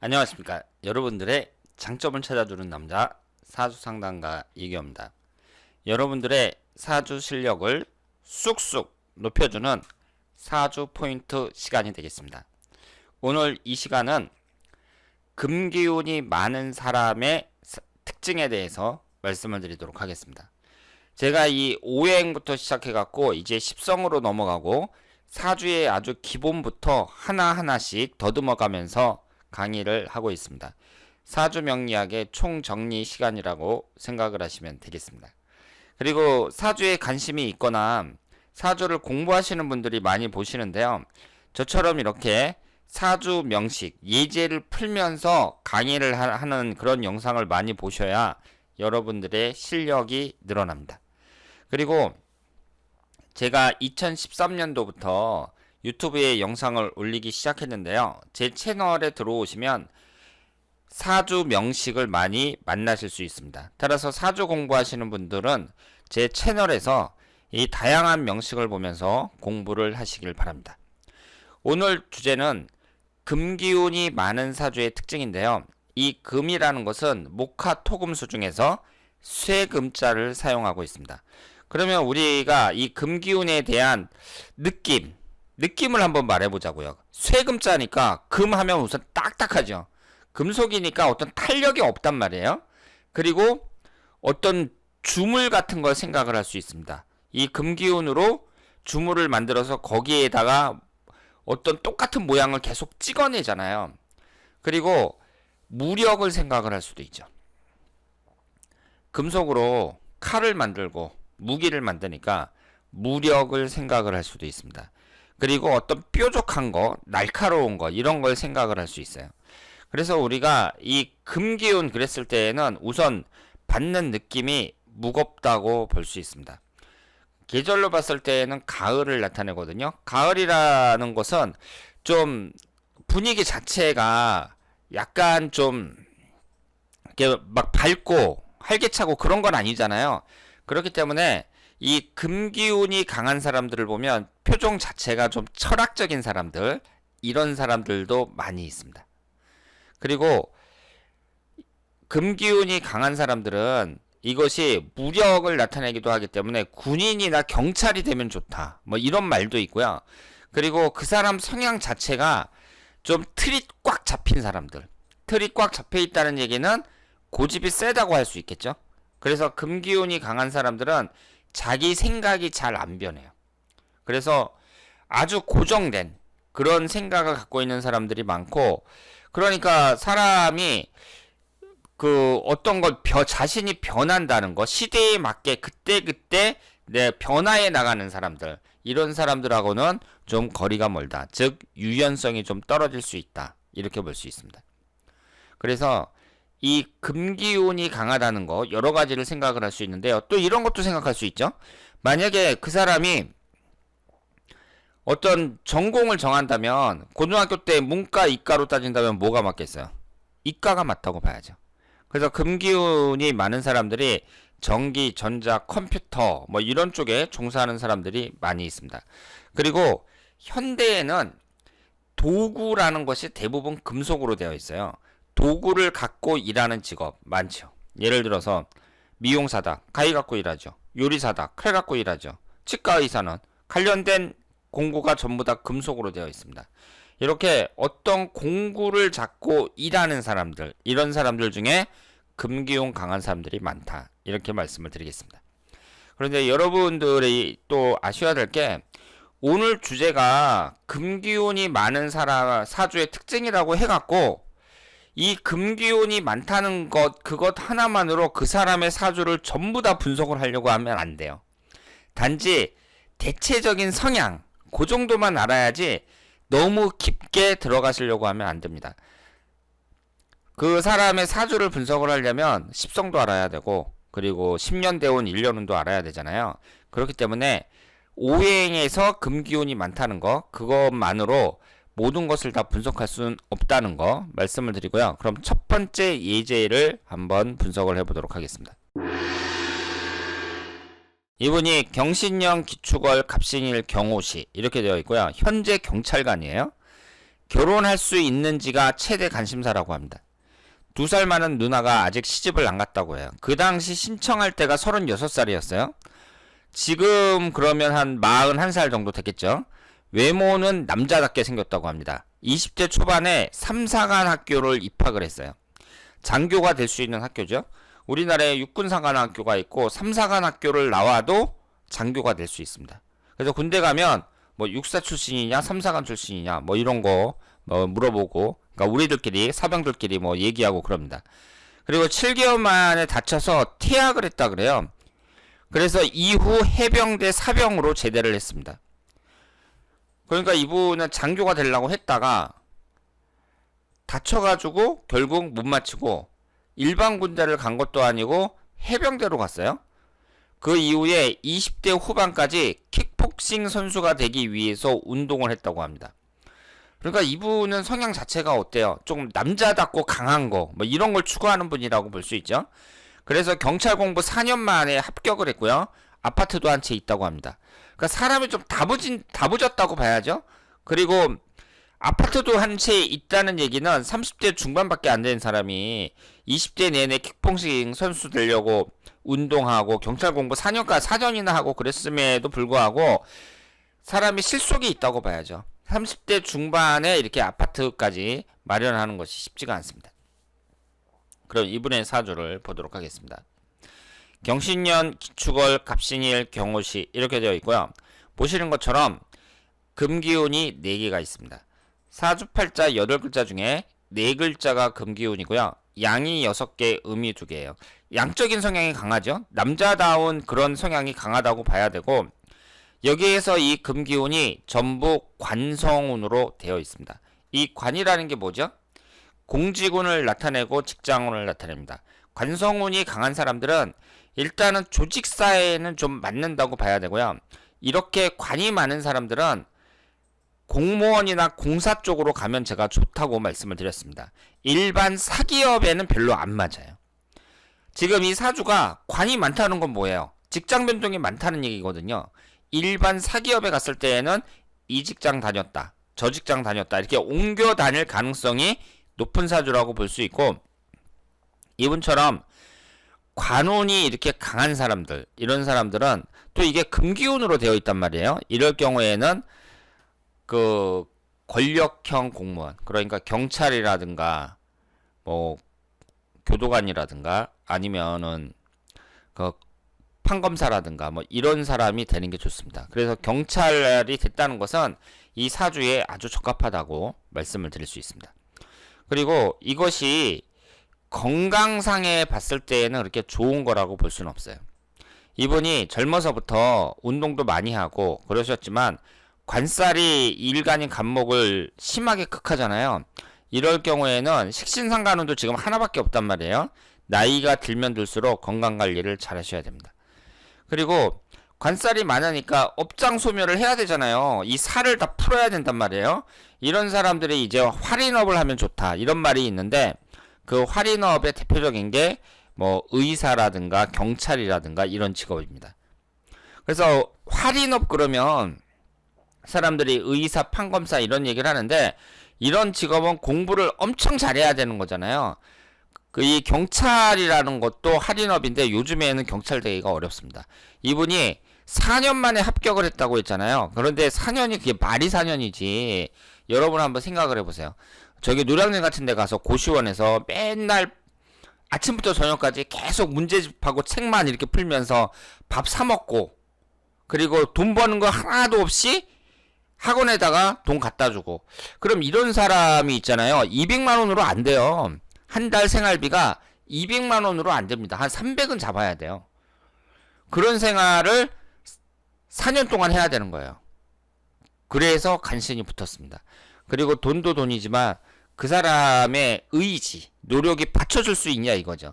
안녕하십니까. 여러분들의 장점을 찾아주는 남자 사주상담가 이기호입니다. 여러분들의 사주 실력을 쑥쑥 높여주는 사주 포인트 시간이 되겠습니다. 오늘 이 시간은 금기운이 많은 사람의 사- 특징에 대해서 말씀을 드리도록 하겠습니다. 제가 이 오행부터 시작해갖고 이제 십성으로 넘어가고 사주의 아주 기본부터 하나하나씩 더듬어가면서 강의를 하고 있습니다. 사주 명리학의 총정리 시간이라고 생각을 하시면 되겠습니다. 그리고 사주에 관심이 있거나 사주를 공부하시는 분들이 많이 보시는데요. 저처럼 이렇게 사주 명식, 예제를 풀면서 강의를 하- 하는 그런 영상을 많이 보셔야 여러분들의 실력이 늘어납니다. 그리고 제가 2013년도부터 유튜브에 영상을 올리기 시작했는데요. 제 채널에 들어오시면 사주 명식을 많이 만나실 수 있습니다. 따라서 사주 공부하시는 분들은 제 채널에서 이 다양한 명식을 보면서 공부를 하시길 바랍니다. 오늘 주제는 금기운이 많은 사주의 특징인데요. 이 금이라는 것은 목화 토금수 중에서 쇠금자를 사용하고 있습니다. 그러면 우리가 이 금기운에 대한 느낌, 느낌을 한번 말해보자고요. 쇠금자니까 금 하면 우선 딱딱하죠. 금속이니까 어떤 탄력이 없단 말이에요. 그리고 어떤 주물 같은 걸 생각을 할 수 있습니다. 이 금기운으로 주물을 만들어서 거기에다가 어떤 똑같은 모양을 계속 찍어내잖아요. 그리고 무력을 생각을 할 수도 있죠. 금속으로 칼을 만들고 무기를 만드니까 무력을 생각을 할 수도 있습니다. 그리고 어떤 뾰족한 거, 날카로운 거 이런 걸 생각을 할 수 있어요. 그래서 우리가 이 금기운 그랬을 때에는 우선 받는 느낌이 무겁다고 볼 수 있습니다. 계절로 봤을 때에는 가을을 나타내거든요. 가을이라는 것은 좀 분위기 자체가 약간 좀 이렇게 막 밝고 활기차고 그런 건 아니잖아요. 그렇기 때문에 이 금기운이 강한 사람들을 보면 표정 자체가 좀 철학적인 사람들 이런 사람들도 많이 있습니다. 그리고 금기운이 강한 사람들은 이것이 무력을 나타내기도 하기 때문에 군인이나 경찰이 되면 좋다. 뭐 이런 말도 있고요. 그리고 그 사람 성향 자체가 좀 틀이 꽉 잡힌 사람들. 틀이 꽉 잡혀 있다는 얘기는 고집이 세다고 할 수 있겠죠. 그래서 금기운이 강한 사람들은 자기 생각이 잘 안 변해요. 그래서 아주 고정된 그런 생각을 갖고 있는 사람들이 많고 그러니까 사람이 그 어떤 걸 벼, 자신이 변한다는 거 시대에 맞게 그때그때 내 변화해 나가는 사람들 이런 사람들하고는 좀 거리가 멀다. 즉 유연성이 좀 떨어질 수 있다. 이렇게 볼 수 있습니다. 그래서 이 금기운이 강하다는 거 여러 가지를 생각을 할 수 있는데요. 또 이런 것도 생각할 수 있죠. 만약에 그 사람이 어떤 전공을 정한다면 고등학교 때 문과 이과로 따진다면 뭐가 맞겠어요? 이과가 맞다고 봐야죠. 그래서 금기운이 많은 사람들이 전기, 전자, 컴퓨터 뭐 이런 쪽에 종사하는 사람들이 많이 있습니다. 그리고 현대에는 도구라는 것이 대부분 금속으로 되어 있어요. 도구를 갖고 일하는 직업 많죠. 예를 들어서 미용사다, 가위 갖고 일하죠. 요리사다, 칼 갖고 일하죠. 치과 의사는 관련된 공구가 전부 다 금속으로 되어 있습니다. 이렇게 어떤 공구를 잡고 일하는 사람들, 이런 사람들 중에 금기운 강한 사람들이 많다. 이렇게 말씀을 드리겠습니다. 그런데 여러분들이 또 아셔야 될 게 오늘 주제가 금기운이 많은 사람, 사주의 특징이라고 해갖고 이 금기운이 많다는 것, 그것 하나만으로 그 사람의 사주를 전부 다 분석을 하려고 하면 안 돼요. 단지 대체적인 성향, 그 정도만 알아야지 너무 깊게 들어가시려고 하면 안 됩니다. 그 사람의 사주를 분석을 하려면 십성도 알아야 되고 그리고 10년 대운 1년운도 알아야 되잖아요. 그렇기 때문에 오행에서 금기운이 많다는 거 그것만으로 모든 것을 다 분석할 수는 없다는 거 말씀을 드리고요. 그럼 첫 번째 예제를 한번 분석을 해보도록 하겠습니다. 이분이 경신령 기축월 갑신일 경호시 이렇게 되어 있고요. 현재 경찰관이에요. 결혼할 수 있는지가 최대 관심사라고 합니다. 두 살 많은 누나가 아직 시집을 안 갔다고 해요. 그 당시 신청할 때가 36살이었어요. 지금 그러면 한 41살 정도 됐겠죠. 외모는 남자답게 생겼다고 합니다. 20대 초반에 3, 4간 학교를 입학을 했어요. 장교가 될 수 있는 학교죠. 우리나라에 육군사관 학교가 있고 3, 4간 학교를 나와도 장교가 될 수 있습니다. 그래서 군대 가면 뭐 육사 출신이냐, 3, 4간 출신이냐, 뭐 이런 거 뭐 물어보고, 그러니까 우리들끼리 사병들끼리 뭐 얘기하고 그럽니다. 그리고 7개월 만에 다쳐서 퇴학을 했다 그래요. 그래서 이후 해병대 사병으로 제대를 했습니다. 그러니까 이분은 장교가 되려고 했다가 다쳐가지고 결국 못 마치고 일반 군대를 간 것도 아니고 해병대로 갔어요. 그 이후에 20대 후반까지 킥복싱 선수가 되기 위해서 운동을 했다고 합니다. 그러니까 이분은 성향 자체가 어때요? 조금 남자답고 강한 거, 뭐 이런 걸 추구하는 분이라고 볼 수 있죠. 그래서 경찰 공부 4년 만에 합격을 했고요. 아파트도 한 채 있다고 합니다. 그러니까 사람이 좀 다부진, 다부졌다고 봐야죠. 그리고 아파트도 한 채 있다는 얘기는 30대 중반밖에 안 되는 사람이 20대 내내 킥복싱 선수 되려고 운동하고 경찰 공부 4년간 4년이나 하고 그랬음에도 불구하고 사람이 실속이 있다고 봐야죠. 30대 중반에 이렇게 아파트까지 마련하는 것이 쉽지가 않습니다. 그럼 이분의 사주를 보도록 하겠습니다. 경신년, 기축월, 갑신일, 경호시 이렇게 되어 있고요. 보시는 것처럼 금기운이 4개가 있습니다. 사주팔자 8글자 중에 4글자가 금기운이고요. 양이 6개, 음이 2개예요. 양적인 성향이 강하죠. 남자다운 그런 성향이 강하다고 봐야 되고 여기에서 이 금기운이 전부 관성운으로 되어 있습니다. 이 관이라는 게 뭐죠? 공직운을 나타내고 직장운을 나타냅니다. 관성운이 강한 사람들은 일단은 조직사회에는 좀 맞는다고 봐야 되고요. 이렇게 관이 많은 사람들은 공무원이나 공사 쪽으로 가면 제가 좋다고 말씀을 드렸습니다. 일반 사기업에는 별로 안 맞아요. 지금 이 사주가 관이 많다는 건 뭐예요? 직장 변동이 많다는 얘기거든요. 일반 사기업에 갔을 때에는 이 직장 다녔다, 저 직장 다녔다 이렇게 옮겨 다닐 가능성이 높은 사주라고 볼 수 있고 이분처럼 관운이 이렇게 강한 사람들 이런 사람들은 또 이게 금기운으로 되어 있단 말이에요. 이럴 경우에는 그 권력형 공무원 그러니까 경찰이라든가 뭐 교도관이라든가 아니면은 그 판검사라든가 뭐 이런 사람이 되는 게 좋습니다. 그래서 경찰이 됐다는 것은 이 사주에 아주 적합하다고 말씀을 드릴 수 있습니다. 그리고 이것이 건강상에 봤을 때에는 그렇게 좋은 거라고 볼 수는 없어요. 이분이 젊어서부터 운동도 많이 하고 그러셨지만 관살이 일간인 간목을 심하게 극하잖아요. 이럴 경우에는 식신상간운도 지금 하나밖에 없단 말이에요. 나이가 들면 들수록 건강 관리를 잘 하셔야 됩니다. 그리고 관살이 많으니까 업장 소멸을 해야 되잖아요. 이 살을 다 풀어야 된단 말이에요. 이런 사람들이 이제 활인업을 하면 좋다. 이런 말이 있는데 그 활인업의 대표적인 게 뭐 의사라든가 경찰이라든가 이런 직업입니다. 그래서 활인업 그러면 사람들이 의사, 판검사 이런 얘기를 하는데 이런 직업은 공부를 엄청 잘해야 되는 거잖아요. 그 이 경찰이라는 것도 할인업인데 요즘에는 경찰 되기가 어렵습니다. 이분이 4년 만에 합격을 했다고 했잖아요. 그런데 4년이 그게 말이 4년이지. 여러분 한번 생각을 해보세요. 저기 노량진 같은 데 가서 고시원에서 맨날 아침부터 저녁까지 계속 문제집하고 책만 이렇게 풀면서 밥 사 먹고 그리고 돈 버는 거 하나도 없이 학원에다가 돈 갖다 주고 그럼 이런 사람이 있잖아요. 200만 원으로 안 돼요. 한 달 생활비가 200만 원으로 안 됩니다. 한 300은 잡아야 돼요. 그런 생활을 4년 동안 해야 되는 거예요. 그래서 간신히 붙었습니다. 그리고 돈도 돈이지만 그 사람의 의지, 노력이 받쳐줄 수 있냐 이거죠.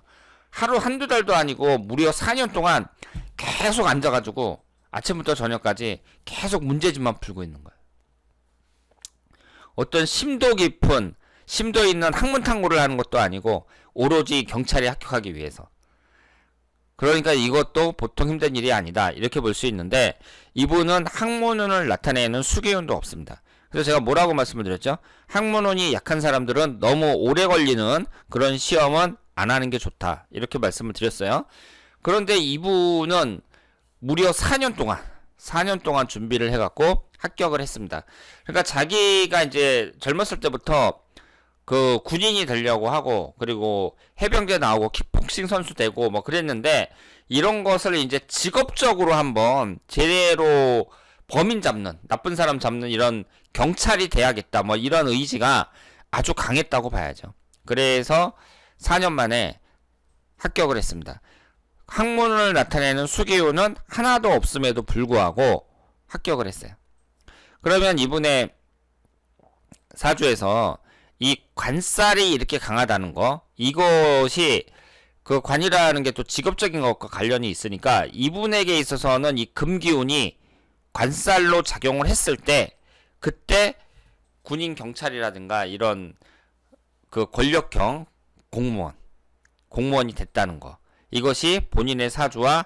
하루 한두 달도 아니고 무려 4년 동안 계속 앉아가지고 아침부터 저녁까지 계속 문제집만 풀고 있는 거예요. 어떤 심도 깊은 심도 있는 학문 탐구를 하는 것도 아니고 오로지 경찰에 합격하기 위해서. 그러니까 이것도 보통 힘든 일이 아니다. 이렇게 볼 수 있는데 이분은 학문운을 나타내는 수계운도 없습니다. 그래서 제가 뭐라고 말씀을 드렸죠? 학문운이 약한 사람들은 너무 오래 걸리는 그런 시험은 안 하는 게 좋다. 이렇게 말씀을 드렸어요. 그런데 이분은 무려 4년 동안 4년 동안 준비를 해갖고 합격을 했습니다. 그러니까 자기가 이제 젊었을 때부터 그 군인이 되려고 하고 그리고 해병대 나오고 킥복싱 선수 되고 뭐 그랬는데 이런 것을 이제 직업적으로 한번 제대로 범인 잡는 나쁜 사람 잡는 이런 경찰이 돼야겠다 뭐 이런 의지가 아주 강했다고 봐야죠. 그래서 4년 만에 합격을 했습니다. 학문을 나타내는 수기호는 하나도 없음에도 불구하고 합격을 했어요. 그러면 이분의 사주에서 이 관살이 이렇게 강하다는 거 이것이 그 관이라는 게 또 직업적인 것과 관련이 있으니까 이분에게 있어서는 이 금기운이 관살로 작용을 했을 때 그때 군인 경찰이라든가 이런 그 권력형 공무원 공무원이 됐다는 거 이것이 본인의 사주와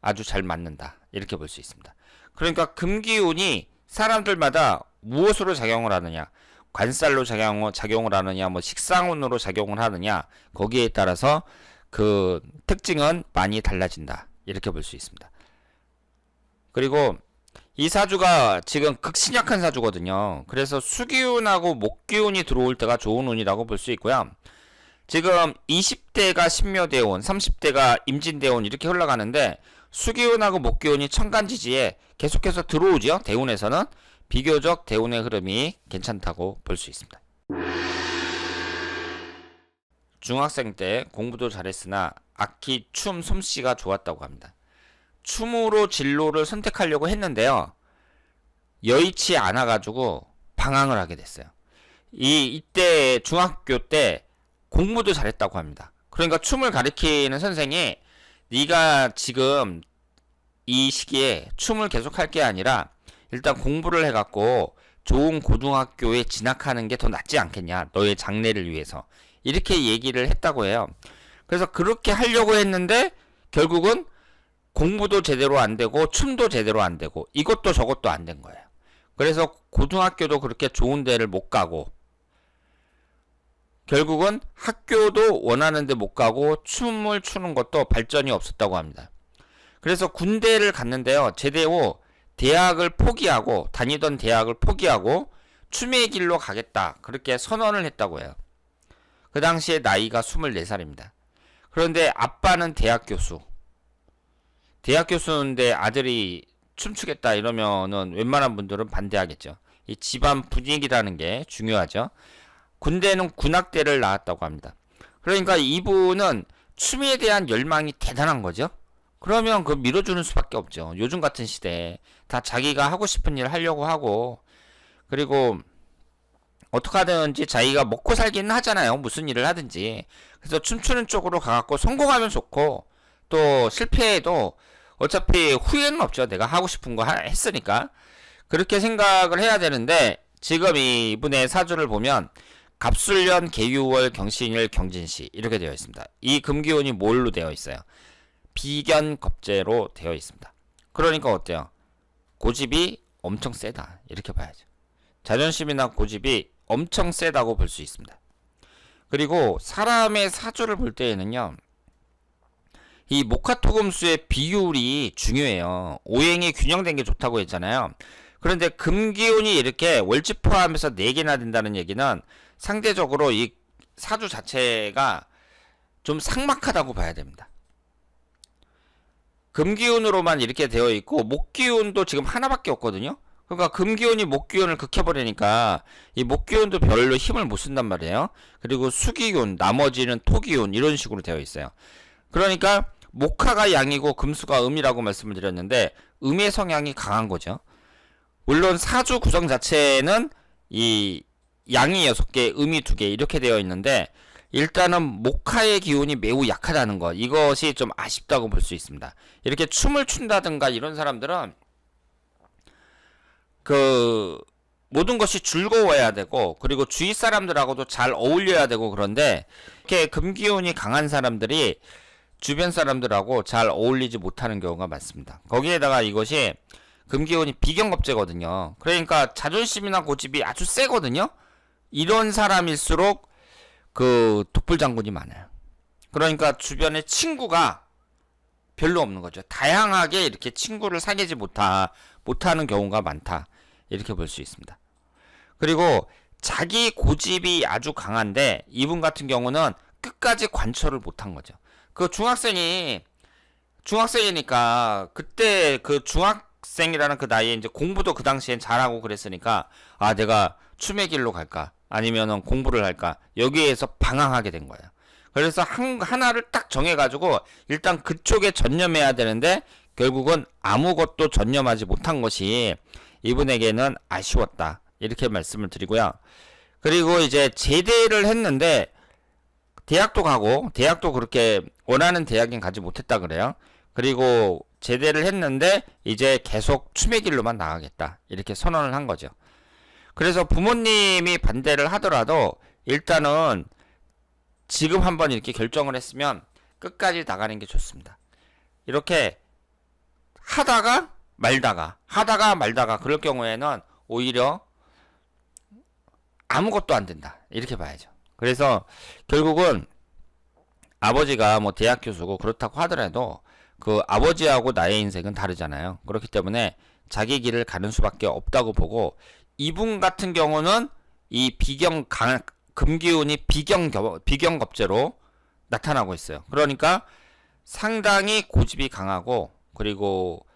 아주 잘 맞는다 이렇게 볼 수 있습니다. 그러니까 금기운이 사람들마다 무엇으로 작용을 하느냐 관살로 작용, 작용을 하느냐 뭐 식상운으로 작용을 하느냐 거기에 따라서 그 특징은 많이 달라진다 이렇게 볼 수 있습니다. 그리고 이 사주가 지금 극신약한 사주거든요. 그래서 수기운하고 목기운이 들어올 때가 좋은 운이라고 볼 수 있고요. 지금 20대가 신묘대운, 30대가 임진대운 이렇게 흘러가는데 수기운하고 목기운이 천간지지에 계속해서 들어오죠. 대운에서는 비교적 대운의 흐름이 괜찮다고 볼 수 있습니다. 중학생 때 공부도 잘했으나 악기, 춤, 솜씨가 좋았다고 합니다. 춤으로 진로를 선택하려고 했는데요. 여의치 않아가지고 방황을 하게 됐어요. 이 이때 중학교 때 공부도 잘했다고 합니다. 그러니까 춤을 가르치는 선생이 네가 지금 이 시기에 춤을 계속 할 게 아니라 일단 공부를 해갖고 좋은 고등학교에 진학하는 게 더 낫지 않겠냐 너의 장래를 위해서 이렇게 얘기를 했다고 해요. 그래서 그렇게 하려고 했는데 결국은 공부도 제대로 안 되고 춤도 제대로 안 되고 이것도 저것도 안 된 거예요. 그래서 고등학교도 그렇게 좋은 데를 못 가고 결국은 학교도 원하는 데 못 가고 춤을 추는 것도 발전이 없었다고 합니다. 그래서 군대를 갔는데요. 제대 후 대학을 포기하고 다니던 대학을 포기하고 춤의 길로 가겠다. 그렇게 선언을 했다고 해요. 그 당시에 나이가 24살입니다. 그런데 아빠는 대학 교수. 대학 교수인데 아들이 춤추겠다 이러면은 웬만한 분들은 반대하겠죠. 이 집안 분위기라는 게 중요하죠. 군대는 군악대를 나왔다고 합니다. 그러니까 이분은 춤에 대한 열망이 대단한 거죠. 그러면 그 밀어주는 수밖에 없죠. 요즘 같은 시대에 다 자기가 하고 싶은 일 하려고 하고 그리고 어떻게 하든지 자기가 먹고 살기는 하잖아요. 무슨 일을 하든지. 그래서 춤추는 쪽으로 가갖고 성공하면 좋고 또 실패해도 어차피 후회는 없죠. 내가 하고 싶은 거 하- 했으니까. 그렇게 생각을 해야 되는데 지금 이분의 사주를 보면 갑술년 개유월 경신일 경진시 이렇게 되어 있습니다. 이 금기운이 뭘로 되어 있어요? 비견 겁재로 되어 있습니다. 그러니까 어때요? 고집이 엄청 세다. 이렇게 봐야죠. 자존심이나 고집이 엄청 세다고 볼 수 있습니다. 그리고 사람의 사주를 볼 때에는요. 이 목화토금수의 비율이 중요해요. 오행이 균형된 게 좋다고 했잖아요. 그런데 금기운이 이렇게 월지 포함해서 4개나 된다는 얘기는 상대적으로 이 사주 자체가 좀 삭막하다고 봐야 됩니다. 금기운으로만 이렇게 되어 있고 목기운도 지금 하나밖에 없거든요. 그러니까 금기운이 목기운을 극해버리니까 이 목기운도 별로 힘을 못 쓴단 말이에요. 그리고 수기운, 나머지는 토기운 이런 식으로 되어 있어요. 그러니까 목화가 양이고 금수가 음이라고 말씀을 드렸는데 음의 성향이 강한 거죠. 물론 사주 구성 자체는 이 양이 6개, 음이 2개 이렇게 되어 있는데 일단은 목화의 기운이 매우 약하다는 것 이것이 좀 아쉽다고 볼 수 있습니다. 이렇게 춤을 춘다든가 이런 사람들은 그 모든 것이 즐거워야 되고 그리고 주위 사람들하고도 잘 어울려야 되고 그런데 이렇게 금기운이 강한 사람들이 주변 사람들하고 잘 어울리지 못하는 경우가 많습니다. 거기에다가 이것이 금기운이 비경겁제거든요. 그러니까 자존심이나 고집이 아주 세거든요. 이런 사람일수록 그 독불장군이 많아요. 그러니까 주변에 친구가 별로 없는 거죠. 다양하게 이렇게 친구를 사귀지 못하, 못하는 경우가 많다. 이렇게 볼 수 있습니다. 그리고 자기 고집이 아주 강한데 이분 같은 경우는 끝까지 관철을 못한 거죠. 그 중학생이 중학생이니까 그때 그 중학생이라는 그 나이에 이제 공부도 그 당시엔 잘하고 그랬으니까 아 내가 춤의 길로 갈까 아니면은 공부를 할까 여기에서 방황하게 된 거예요. 그래서 한, 하나를 딱 정해가지고 일단 그쪽에 전념해야 되는데 결국은 아무것도 전념하지 못한 것이 이분에게는 아쉬웠다. 이렇게 말씀을 드리고요. 그리고 이제 제대를 했는데 대학도 가고 대학도 그렇게 원하는 대학엔 가지 못했다 그래요. 그리고 제대를 했는데 이제 계속 춤의 길로만 나가겠다. 이렇게 선언을 한 거죠. 그래서 부모님이 반대를 하더라도 일단은 지금 한번 이렇게 결정을 했으면 끝까지 나가는 게 좋습니다. 이렇게 하다가 말다가 하다가 말다가 그럴 경우에는 오히려 아무것도 안 된다. 이렇게 봐야죠. 그래서 결국은 아버지가 뭐 대학 교수고 그렇다고 하더라도 그 아버지하고 나의 인생은 다르잖아요. 그렇기 때문에 자기 길을 가는 수밖에 없다고 보고 이분 같은 경우는 이 비경 강 금기운이 비경 비경겁제로 나타나고 있어요. 그러니까 상당히 고집이 강하고 그리고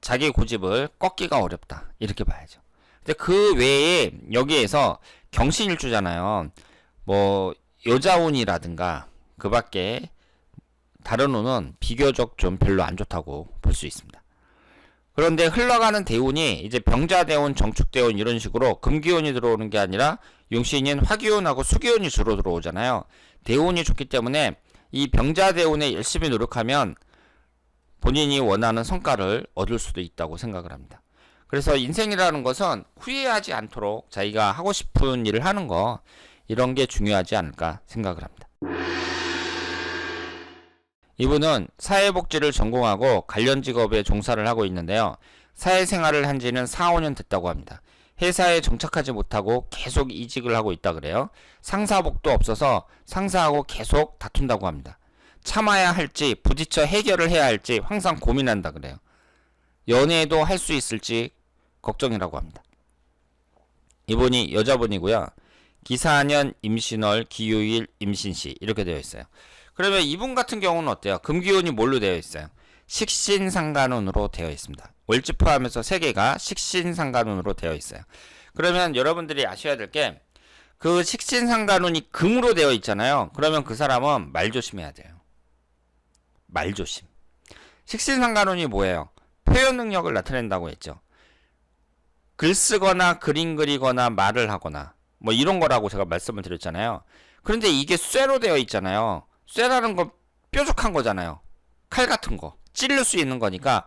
자기 고집을 꺾기가 어렵다 이렇게 봐야죠. 근데 그 외에 여기에서 경신일주잖아요. 뭐 여자운이라든가 그 밖에 다른 운은 비교적 좀 별로 안 좋다고 볼 수 있습니다. 그런데 흘러가는 대운이 이제 병자대운, 정축대운 이런 식으로 금기운이 들어오는 게 아니라 용신인 화기운하고 수기운이 주로 들어오잖아요. 대운이 좋기 때문에 이 병자대운에 열심히 노력하면 본인이 원하는 성과를 얻을 수도 있다고 생각을 합니다. 그래서 인생이라는 것은 후회하지 않도록 자기가 하고 싶은 일을 하는 거 이런 게 중요하지 않을까 생각을 합니다. 이분은 사회복지를 전공하고 관련 직업에 종사를 하고 있는데요. 사회생활을 한 지는 4, 5년 됐다고 합니다. 회사에 정착하지 못하고 계속 이직을 하고 있다 그래요. 상사복도 없어서 상사하고 계속 다툰다고 합니다. 참아야 할지 부딪혀 해결을 해야 할지 항상 고민한다 그래요. 연애도 할 수 있을지 걱정이라고 합니다. 이분이 여자분이고요. 기사년, 임신월, 기요일, 임신시 이렇게 되어 있어요. 그러면 이분 같은 경우는 어때요? 금기운이 뭘로 되어 있어요? 식신상간운으로 되어 있습니다. 월지 포함해서 세 개가 식신상간운으로 되어 있어요. 그러면 여러분들이 아셔야 될 게 그 식신상간운이 금으로 되어 있잖아요. 그러면 그 사람은 말 조심해야 돼요. 말 조심. 식신상간운이 뭐예요? 표현 능력을 나타낸다고 했죠. 글 쓰거나 그림 그리거나 말을 하거나 뭐 이런 거라고 제가 말씀을 드렸잖아요. 그런데 이게 쇠로 되어 있잖아요. 쇠라는 건 뾰족한 거잖아요. 칼 같은 거. 찌를 수 있는 거니까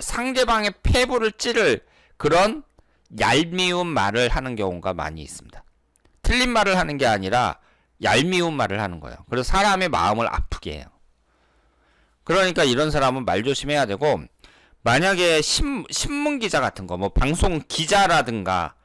상대방의 폐부를 찌를 그런 얄미운 말을 하는 경우가 많이 있습니다. 틀린 말을 하는 게 아니라 얄미운 말을 하는 거예요. 그래서 사람의 마음을 아프게 해요. 그러니까 이런 사람은 말 조심해야 되고 만약에 신, 신문 기자 같은 거, 뭐 방송 기자라든가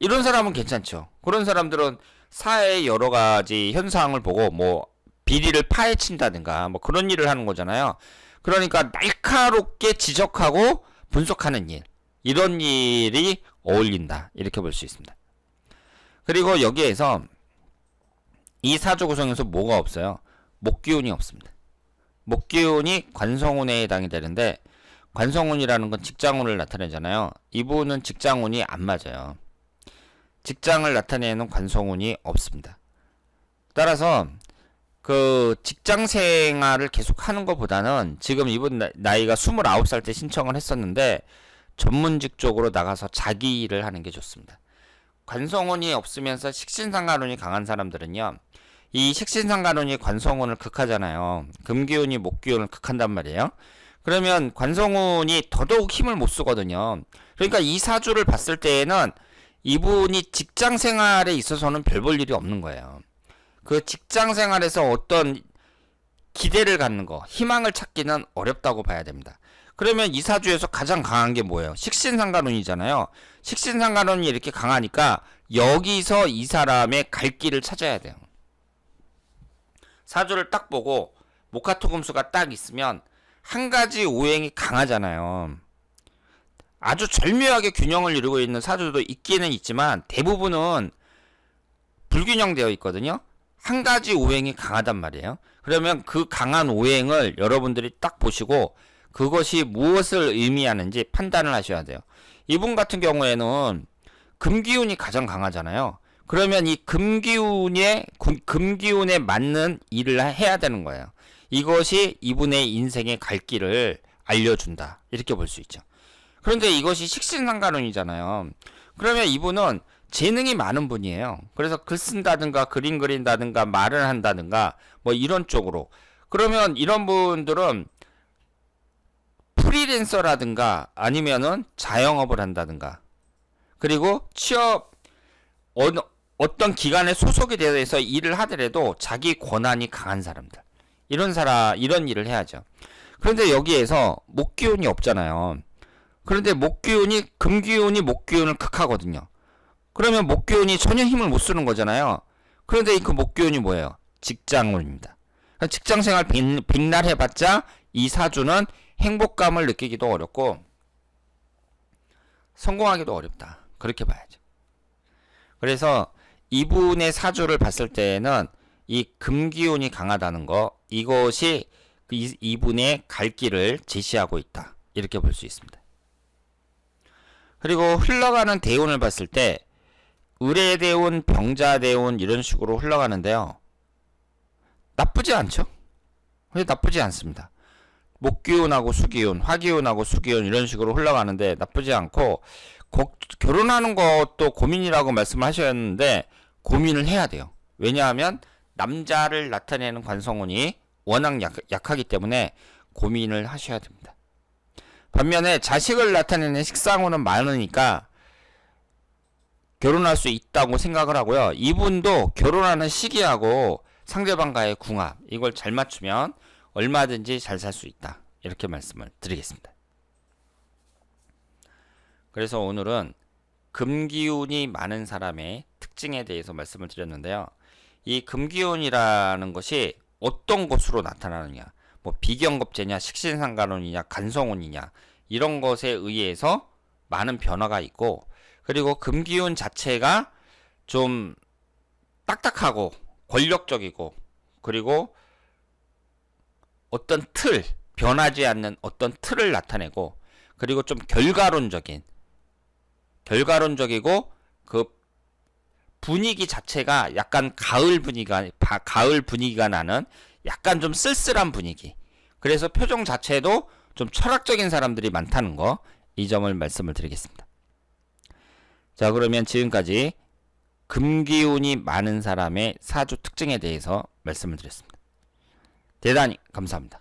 이런 사람은 괜찮죠. 그런 사람들은 사회의 여러 가지 현상을 보고 뭐 비리를 파헤친다든가 뭐 그런 일을 하는 거잖아요. 그러니까 날카롭게 지적하고 분석하는 일 이런 일이 어울린다 이렇게 볼 수 있습니다. 그리고 여기에서 이 사주 구성에서 뭐가 없어요? 목기운이 없습니다. 목기운이 관성운에 해당이 되는데 관성운이라는 건 직장운을 나타내잖아요. 이분은 직장운이 안 맞아요. 직장을 나타내는 관성운이 없습니다. 따라서 그 직장 생활을 계속 하는 것보다는 지금 이분 나이가 29살 때 신청을 했었는데 전문직 쪽으로 나가서 자기 일을 하는 게 좋습니다. 관성운이 없으면서 식신상간운이 강한 사람들은요. 이 식신상간운이 관성운을 극하잖아요. 금기운이 목기운을 극한단 말이에요. 그러면 관성운이 더더욱 힘을 못 쓰거든요. 그러니까 이 사주를 봤을 때에는 이분이 직장 생활에 있어서는 별 볼 일이 없는 거예요. 그 직장 생활에서 어떤 기대를 갖는 거, 희망을 찾기는 어렵다고 봐야 됩니다. 그러면 이 사주에서 가장 강한 게 뭐예요? 식신상간운이잖아요. 식신상간운이 이렇게 강하니까 여기서 이 사람의 갈 길을 찾아야 돼요. 사주를 딱 보고 목화토금수가 딱 있으면 한 가지 오행이 강하잖아요. 아주 절묘하게 균형을 이루고 있는 사주도 있기는 있지만 대부분은 불균형되어 있거든요. 한 가지 오행이 강하단 말이에요. 그러면 그 강한 오행을 여러분들이 딱 보시고 그것이 무엇을 의미하는지 판단을 하셔야 돼요. 이분 같은 경우에는 금기운이 가장 강하잖아요. 그러면 이 금기운에 금- 금기운에 맞는 일을 해야 되는 거예요. 이것이 이분의 인생의 갈 길을 알려준다. 이렇게 볼 수 있죠. 그런데 이것이 식신상간운이잖아요. 그러면 이분은 재능이 많은 분이에요. 그래서 글 쓴다든가 그림 그린다든가 말을 한다든가 뭐 이런 쪽으로. 그러면 이런 분들은 프리랜서라든가 아니면은 자영업을 한다든가 그리고 취업 어느 어떤 기관에 소속이 되어 서 일을 하더라도 자기 권한이 강한 사람들 이런 사람 이런 일을 해야죠. 그런데 여기에서 목기운이 없잖아요. 그런데 목기운이 금기운이 목기운을 극하거든요. 그러면 목기운이 전혀 힘을 못 쓰는 거잖아요. 그런데 그 목기운이 뭐예요? 직장운입니다. 그러니까 직장생활 백- 백날 해봤자 이 사주는 행복감을 느끼기도 어렵고 성공하기도 어렵다. 그렇게 봐야죠. 그래서 이분의 사주를 봤을 때는 이 금기운이 강하다는 거 이것이 그 이- 이분의 갈 길을 제시하고 있다. 이렇게 볼 수 있습니다. 그리고 흘러가는 대운을 봤을 때 의뢰 대운, 병자 대운 이런 식으로 흘러가는데요. 나쁘지 않죠? 근데 나쁘지 않습니다. 목기운하고 수기운, 화기운하고 수기운 이런 식으로 흘러가는데 나쁘지 않고 고- 결혼하는 것도 고민이라고 말씀하셨는데 고민을 해야 돼요. 왜냐하면 남자를 나타내는 관성운이 워낙 약, 약하기 때문에 고민을 하셔야 됩니다. 반면에 자식을 나타내는 식상운은 많으니까 결혼할 수 있다고 생각을 하고요. 이분도 결혼하는 시기하고 상대방과의 궁합 이걸 잘 맞추면 얼마든지 잘 살 수 있다. 이렇게 말씀을 드리겠습니다. 그래서 오늘은 금기운이 많은 사람의 특징에 대해서 말씀을 드렸는데요. 이 금기운이라는 것이 어떤 것으로 나타나느냐, 뭐 비경겁제냐, 식신상간운이냐, 간성운이냐 이런 것에 의해서 많은 변화가 있고 그리고 금기운 자체가 좀 딱딱하고 권력적이고 그리고 어떤 틀, 변하지 않는 어떤 틀을 나타내고 그리고 좀 결과론적인 결과론적이고 그 분위기 자체가 약간 가을 분위기가 바- 가을 분위기가 나는 약간 좀 쓸쓸한 분위기. 그래서 표정 자체도 좀 철학적인 사람들이 많다는 거 이 점을 말씀을 드리겠습니다. 자, 그러면 지금까지 금기운이 많은 사람의 사주 특징에 대해서 말씀을 드렸습니다. 대단히 감사합니다.